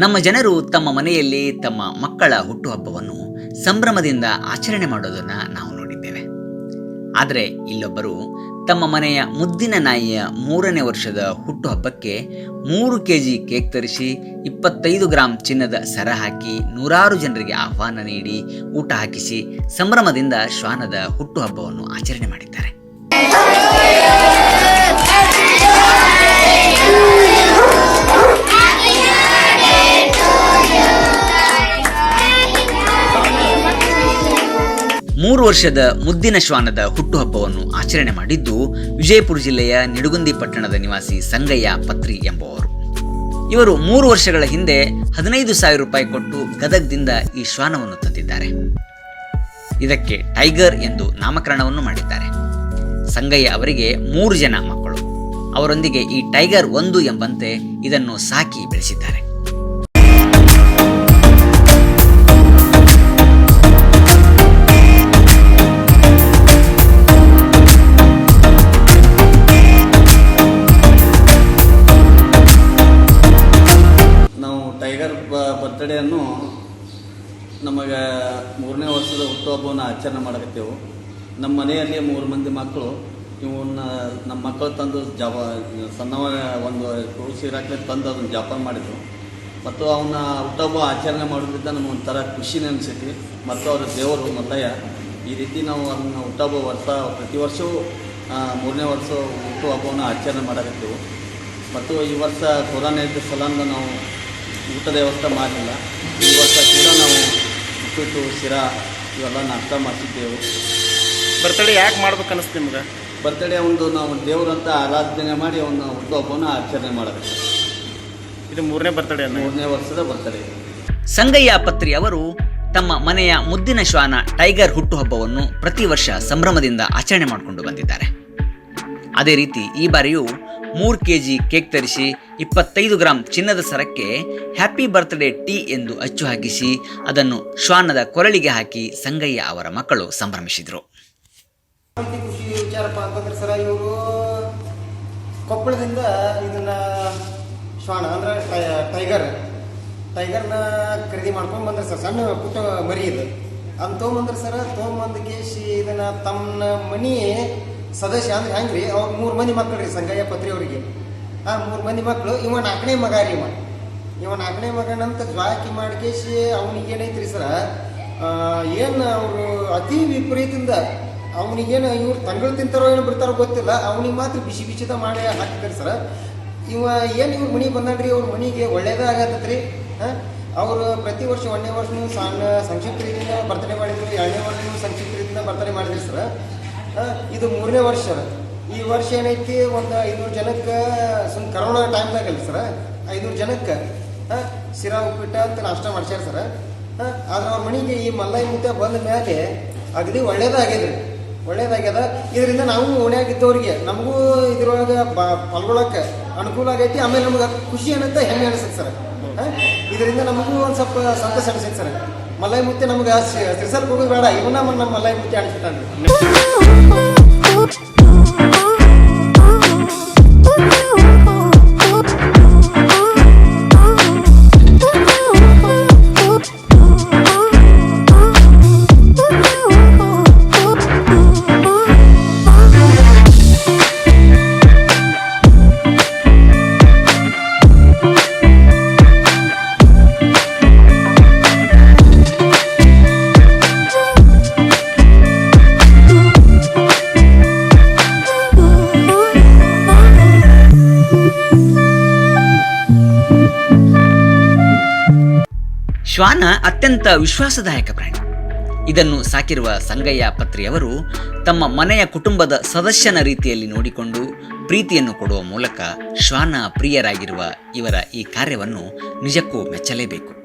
ನಮ್ಮ ಜನರು ತಮ್ಮ ಮನೆಯಲ್ಲಿ ತಮ್ಮ ಮಕ್ಕಳ ಹುಟ್ಟುಹಬ್ಬವನ್ನು ಸಂಭ್ರಮದಿಂದ ಆಚರಣೆ ಮಾಡೋದನ್ನು ನಾವು ನೋಡಿದ್ದೇವೆ. ಆದರೆ ಇಲ್ಲೊಬ್ಬರು ತಮ್ಮ ಮನೆಯ ಮುದ್ದಿನ ನಾಯಿಯ ಮೂರನೇ ವರ್ಷದ ಹುಟ್ಟುಹಬ್ಬಕ್ಕೆ ಮೂರು ಕೆ ಜಿ ಕೇಕ್ ತರಿಸಿ ಇಪ್ಪತ್ತೈದು ಗ್ರಾಂ ಚಿನ್ನದ ಸರ ಹಾಕಿ ನೂರಾರು ಜನರಿಗೆ ಆಹ್ವಾನ ನೀಡಿ ಊಟ ಹಾಕಿಸಿ ಸಂಭ್ರಮದಿಂದ ಶ್ವಾನದ ಹುಟ್ಟುಹಬ್ಬವನ್ನು ಆಚರಣೆ ಮಾಡಿದ್ದಾರೆ. ಮೂರು ವರ್ಷದ ಮುದ್ದಿನ ಶ್ವಾನದ ಹುಟ್ಟುಹಬ್ಬವನ್ನು ಆಚರಣೆ ಮಾಡಿದ್ದು ವಿಜಯಪುರ ಜಿಲ್ಲೆಯ ನಿಡುಗುಂದಿ ಪಟ್ಟಣದ ನಿವಾಸಿ ಸಂಗಯ್ಯ ಪತ್ರಿ ಎಂಬುವರು ಇವರು ಮೂರು ವರ್ಷಗಳ ಹಿಂದೆ ಹದಿನೈದು ಸಾವಿರ ರೂಪಾಯಿ ಕೊಟ್ಟು ಗದಗದಿಂದ ಈ ಶ್ವಾನವನ್ನು ತಂದಿದ್ದಾರೆ. ಇದಕ್ಕೆ ಟೈಗರ್ ಎಂದು ನಾಮಕರಣವನ್ನು ಮಾಡಿದ್ದಾರೆ. ಸಂಗಯ್ಯ ಅವರಿಗೆ ಮೂರು ಜನ ಮಕ್ಕಳು. ಅವರೊಂದಿಗೆ ಈ ಟೈಗರ್ ಒಂದು ಎಂಬಂತೆ ಇದನ್ನು ಸಾಕಿ ಬೆಳೆಸಿದ್ದಾರೆ. ಟೈಗರ್ ಬರ್ತ್ಡೇಯನ್ನು ನಮಗೆ ಮೂರನೇ ವರ್ಷದ ಹುಟ್ಟುಹಬ್ಬವನ್ನು ಆಚರಣೆ ಮಾಡಕತ್ತೇವೆ. ನಮ್ಮ ಮನೆಯಲ್ಲಿ ಮೂರು ಮಂದಿ ಮಕ್ಕಳು. ಇವನ್ನ ನಮ್ಮ ಮಕ್ಕಳು ತಂದು ಜಪ ಸಣ್ಣವ ಒಂದು ತುಳಸಿ ಇರಾಕ್ಲೆ ತಂದು ಅದನ್ನು ಜಪಾನ್ ಮಾಡಿದ್ರು. ಮತ್ತು ಅವನ್ನ ಹುಟ್ಟುಹಬ್ಬ ಆಚರಣೆ ಮಾಡೋದ್ರಿಂದ ನಮ್ಗೆ ಒಂಥರ ಖುಷಿನೇ ಮತ್ತು ಅವರ ದೇವರು ಮಲ್ಲಯ್ಯ, ಈ ರೀತಿ ನಾವು ಅದನ್ನು ಹುಟ್ಟುಹಬ್ಬ ವರ್ಷ ಪ್ರತಿ ವರ್ಷವೂ ಮೂರನೇ ವರ್ಷ ಹುಟ್ಟುಹಬ್ಬವನ್ನು ಆಚರಣೆ ಮಾಡಕತ್ತೇವೆ. ಮತ್ತು ಈ ವರ್ಷ ಕೊರೋನಾ ಇದ್ದ ನಾವು ಊಟದ ವ್ಯವಸ್ಥೆ ಮಾಡಲಿಲ್ಲ ಈ ವರ್ಷ ಕೂಡ ನಾವು ಉಪ್ಪಿಟ್ಟು ಶಿರಾ ಇವೆಲ್ಲ ನಾಷ್ಟ ಮಾಡಿಸಿದ್ದೆವು ಬರ್ತಡೇ ಯಾಕೆ ಮಾಡ್ಬೇಕು ಅನಿಸ್ತು ನಿಮ್ಗೆ? ಬರ್ತಡೇ ಒಂದು ನಾವು ದೇವರಂತ ಆರಾಧನೆ ಮಾಡಿ ಅವನ ಹುಟ್ಟುಹಬ್ಬನ ಆಚರಣೆ ಮಾಡಬೇಕು. ಇದು ಮೂರನೇ ಬರ್ತಡೇ ಮೂರನೇ ವರ್ಷದ ಬರ್ತಡೇ. ಸಂಗಯ್ಯ ಪತ್ರಿ ಅವರು ತಮ್ಮ ಮನೆಯ ಮುದ್ದಿನ ಶ್ವಾನ ಟೈಗರ್ ಹುಟ್ಟುಹಬ್ಬವನ್ನು ಪ್ರತಿ ವರ್ಷ ಸಂಭ್ರಮದಿಂದ ಆಚರಣೆ ಮಾಡಿಕೊಂಡು ಬಂದಿದ್ದಾರೆ. ಅದೇ ರೀತಿ ಈ ಬಾರಿಯೂ ಮೂರು ಕೆ ಜಿ ಕೇಕ್ ತರಿಸಿ ಇಪ್ಪತ್ತೈದು ಗ್ರಾಂ ಚಿನ್ನದ ಸರಕ್ಕೆ ಹ್ಯಾಪಿ ಬರ್ತ್ಡೇ ಟೀ ಎಂದು ಅಚ್ಚು ಹಾಕಿಸಿ ಅದನ್ನು ಶ್ವಾನದ ಕೊರಳಿಗೆ ಹಾಕಿ ಸಂಗಯ್ಯ ಅವರ ಮಕ್ಕಳು ಸಂಭ್ರಮಿಸಿದರು. ಅತಿ ಕೊಪ್ಪಳದಿಂದ ಇದನ್ನ ಶ್ವಾನ ಅಂದ್ರೆ ಟೈಗರ್, ಟೈಗರ್ನ ಖರೀದಿ ಮಾಡ್ಕೊಂಡು ಬಂದ್ರೆ ಸರ್, ಸಣ್ಣ ಪುಟ್ಟ ಮರಿ ಇದು. ಅದನ್ನ ತೊಗೊಂಬಂದ್ರೆ ಸರ್, ತೊಗೊಂಬಂದು ಕೇಶಿ ಇದನ್ನ ತಮ್ಮ ಮನಿ ಸದಸ್ಯ ಅಂದ್ರೆ ಹೆಂಗ್ರಿ? ಅವ್ರ ಮೂರು ಮಂದಿ ಮಕ್ಕಳು ಸಂಗಯ್ಯ ಪತ್ರಿ ಅವರಿಗೆ ಆ ಮೂರು ಮಂದಿ ಮಕ್ಕಳು ಇವ ನಾಲ್ಕನೇ ಮಗ ರೀ ಇವ. ಇವ ನಾಲ್ಕನೇ ಮಗನಂತ ಜ್ವಾಕಿ ಮಾಡ್ಕೇಶಿ ಅವನಿಗೆ ಏನೈತ್ರಿ ಸರ? ಏನು ಅವರು ಅತಿ ವಿಪರೀತದಿಂದ ಅವನಿಗೇನು ಇವ್ರು ತಂಗಳು ತಿಂತಾರೋ ಏನು ಬಿಡ್ತಾರೋ ಗೊತ್ತಿಲ್ಲ, ಅವನಿಗೆ ಮಾತ್ರ ಬಿಸಿ ಬಿಸಿದ ಮಾಡಿ ಹಾಕ್ತಾರೆ ಸರ. ಇವ ಏನು ಇವ್ರ ಮನೆಗೆ ಬಂದಾನ್ರಿ ಅವ್ರ ಮನೆಗೆ ಒಳ್ಳೇದೇ ಆಗತ್ತೈತ್ರಿ ಅವರು ಪ್ರತಿ ವರ್ಷ ಒಂದನೇ ನೀವು ಸಣ್ಣ ಸಂಕ್ಷಿಪ್ತ ರೀತಿಯಿಂದ ಬರ್ತಡೇ ಮಾಡಿದ್ರಿ, ಎರಡನೇ ವರ್ಷನೂ ಸಂಕ್ಷಿಪ್ತ ರೀತಿಯಿಂದ ಬರ್ತಡೇ ಮಾಡಿದ್ರಿ ಸರ್. ಇದು ಮೂರನೇ ವರ್ಷ. ಈ ವರ್ಷ ಏನೈತಿ, ಒಂದು ಐನೂರು ಜನಕ್ಕೆ ಸುಮ್ ಕರೋನಾ ಟೈಮ್ದಾಗ ಅಲ್ಲ ಸರ, ಐನೂರು ಜನಕ್ಕೆ ಶಿರಾ, ಉಪ್ಪಿಟ್ಟ ಅಂತ ನಾಷ್ಟ ಮಾಡ್ಸ್ಯಾರ ಸರ್. ಆದ್ರೆ ಅವ್ರ ಮನೆಗೆ ಈ ಮಲ್ಲಾಯಿ ಮುದ್ದೆ ಬಂದ ಮೇಲೆ ಅಗದಿ ಒಳ್ಳೇದಾಗ್ಯದ್ರಿ. ಒಳ್ಳೇದಾಗ್ಯದ. ಇದರಿಂದ ನಾವು ಓಣ್ಯಾಗಿದ್ದವ್ರಿಗೆ ನಮಗೂ ಇದ್ರೊಳಗೆ ಬ ಅನುಕೂಲ ಆಗೈತಿ, ಆಮೇಲೆ ನಮ್ಗೆ ಖುಷಿ ಏನಂತ ಹೆಮ್ಮೆ ಅನಿಸುತ್ತೆ ಸರ್. ಇದರಿಂದ ನಮಗೂ ಒಂದು ಸ್ವಲ್ಪ ಸಂತೋಷ ಅನಿಸುತ್ತೆ ಸರ್. ಮಲ್ಲೈ ಮುತ್ತೆ ನಮ್ಗೆ ಹೋಗೋದು ಬೇಡ, ಇವನ್ನ ನಮ್ಮ ಮಲ್ಲೈ ಮುತ್ತೆ ಅನಿಸ್ತಾನೆ ಶ್ವಾನ ಅತ್ಯಂತ ವಿಶ್ವಾಸದಾಯಕ ಪ್ರಾಣಿ. ಇದನ್ನು ಸಾಕಿರುವ ಸಂಗಯ್ಯ ಪತ್ರಿಯವರು ತಮ್ಮ ಮನೆಯ ಕುಟುಂಬದ ಸದಸ್ಯನ ರೀತಿಯಲ್ಲಿ ನೋಡಿಕೊಂಡು ಪ್ರೀತಿಯನ್ನು ಕೊಡುವ ಮೂಲಕ ಶ್ವಾನ ಪ್ರಿಯರಾಗಿರುವ ಇವರ ಈ ಕಾರ್ಯವನ್ನು ನಿಜಕ್ಕೂ ಮೆಚ್ಚಲೇಬೇಕು.